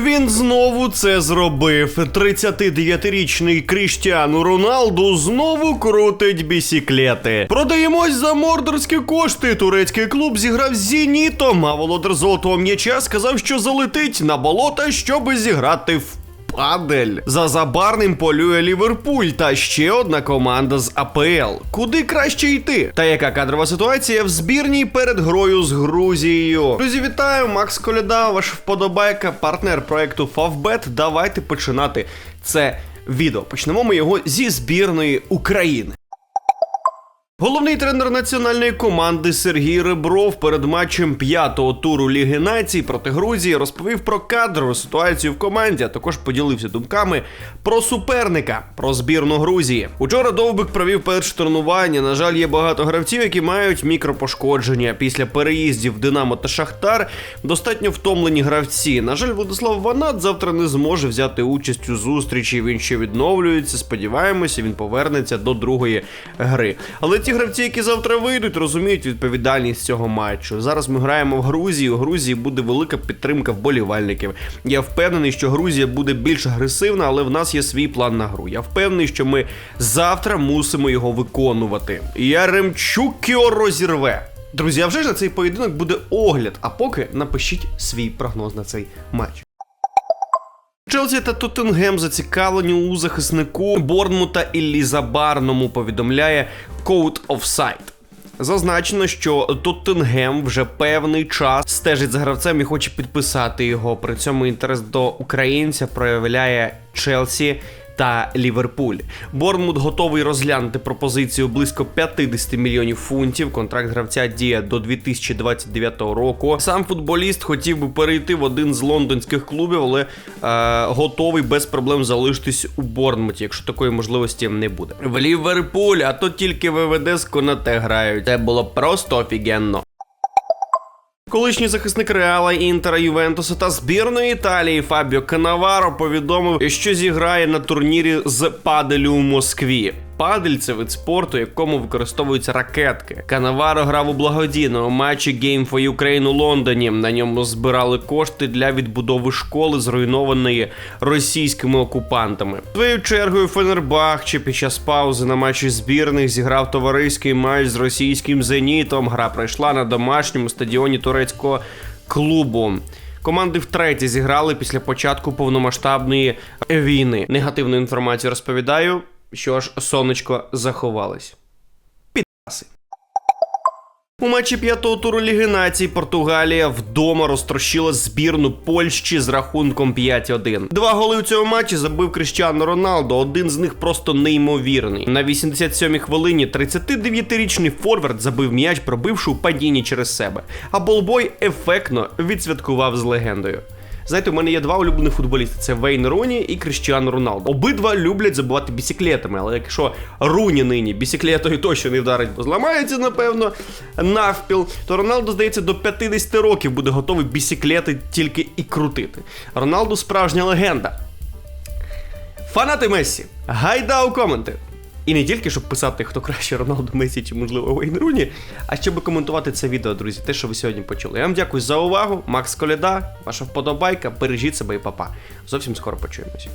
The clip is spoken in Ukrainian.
Він знову це зробив. 39-річний Кріштіану Роналду знову крутить бісіклети. Продаємось за мордорські кошти. Турецький клуб зіграв з Зенітом, а володар золотого м'яча сказав, що залетить на болота, щоби зіграти в. Падель за забарним полює Ліверпуль та ще одна команда з АПЛ. Куди краще йти? Та яка кадрова ситуація в збірній перед грою з Грузією? Друзі, вітаю! Макс Коляда, ваш вподобайка, партнер проекту Favbet. Давайте починати це відео. Почнемо ми його зі збірної України. Головний тренер національної команди Сергій Ребров перед матчем п'ятого туру Ліги Націй проти Грузії розповів про кадрову ситуацію в команді, а також поділився думками про суперника, про збірну Грузії. Учора Довбик провів перше тренування. На жаль, є багато гравців, які мають мікропошкодження. Після переїздів Динамо та Шахтар достатньо втомлені гравці. На жаль, Владислав Ванат завтра не зможе взяти участь у зустрічі. Він ще відновлюється. Сподіваємося, він повернеться до другої гри. Але ті гравці, які завтра вийдуть, розуміють відповідальність цього матчу. Зараз ми граємо в Грузії. У Грузії буде велика підтримка вболівальників. Я впевнений, що Грузія буде більш агресивна, але в нас є свій план на гру. Я впевнений, що ми завтра мусимо його виконувати. Яремчук Кіо розірве. Друзі, а вже ж на цей поєдинок буде огляд. А поки напишіть свій прогноз на цей матч. Челсі та Тоттенгем зацікавлені у захиснику Борнмута і Забарному, повідомляє Code of Sight. Зазначено, що Тоттенгем вже певний час стежить за гравцем і хоче підписати його. При цьому інтерес до українця проявляє Челсі та Ліверпуль. Борнмут готовий розглянути пропозицію близько 50 мільйонів фунтів. Контракт гравця діє до 2029 року. Сам футболіст хотів би перейти в один з лондонських клубів, але е, готовий без проблем залишитись у Борнмуті, якщо такої можливості не буде. В Ліверпуль, а то тільки ВВД з Конате грають. Це було просто офігенно. Колишній захисник Реала, Інтера, Ювентуса та збірної Італії Фабіо Канаваро повідомив, що зіграє на турнірі з паделю у Москві. Падель це вид спорту, якому використовуються ракетки. Канаваро грав у благодійному матчі Game for Ukraine у Лондоні. На ньому збирали кошти для відбудови школи, зруйнованої російськими окупантами. Своєю чергою Фенербахче під час паузи на матчі збірних зіграв товариський матч з російським зенітом. Гра пройшла на домашньому стадіоні турецького клубу. Команди втретє зіграли після початку повномасштабної війни. Негативну інформацію розповідаю. Що ж, сонечко заховалось. Підаси. У матчі п'ятого туру Ліги Націй Португалія вдома розтрощила збірну Польщі з рахунком 5-1. Два голи у цьому матчі забив Кріштіану Роналдо. Один з них просто неймовірний. На 87-й хвилині 39-річний форвард забив м'яч, пробивши у падінні через себе. А болбой ефектно відсвяткував з легендою. Знаєте, у мене є два улюблених футболісти: це Вейн Руні і Кріштіану Роналдо. Обидва люблять забувати бісіклетами, але якщо Руні нині бісіклетою точно не вдарить, бо зламається, напевно, навпіл, то Роналдо, здається, до 50 років буде готовий бісіклети тільки і крутити. Роналдо справжня легенда. Фанати Мессі, гайда у коменти. І не тільки щоб писати, хто краще Роналду Месі чи, можливо, Вейн Руні, а щоб коментувати це відео, друзі, те, що ви сьогодні почули. Я вам дякую за увагу. Макс Коляда, ваша вподобайка, бережіть себе і папа. Зовсім скоро почуємося.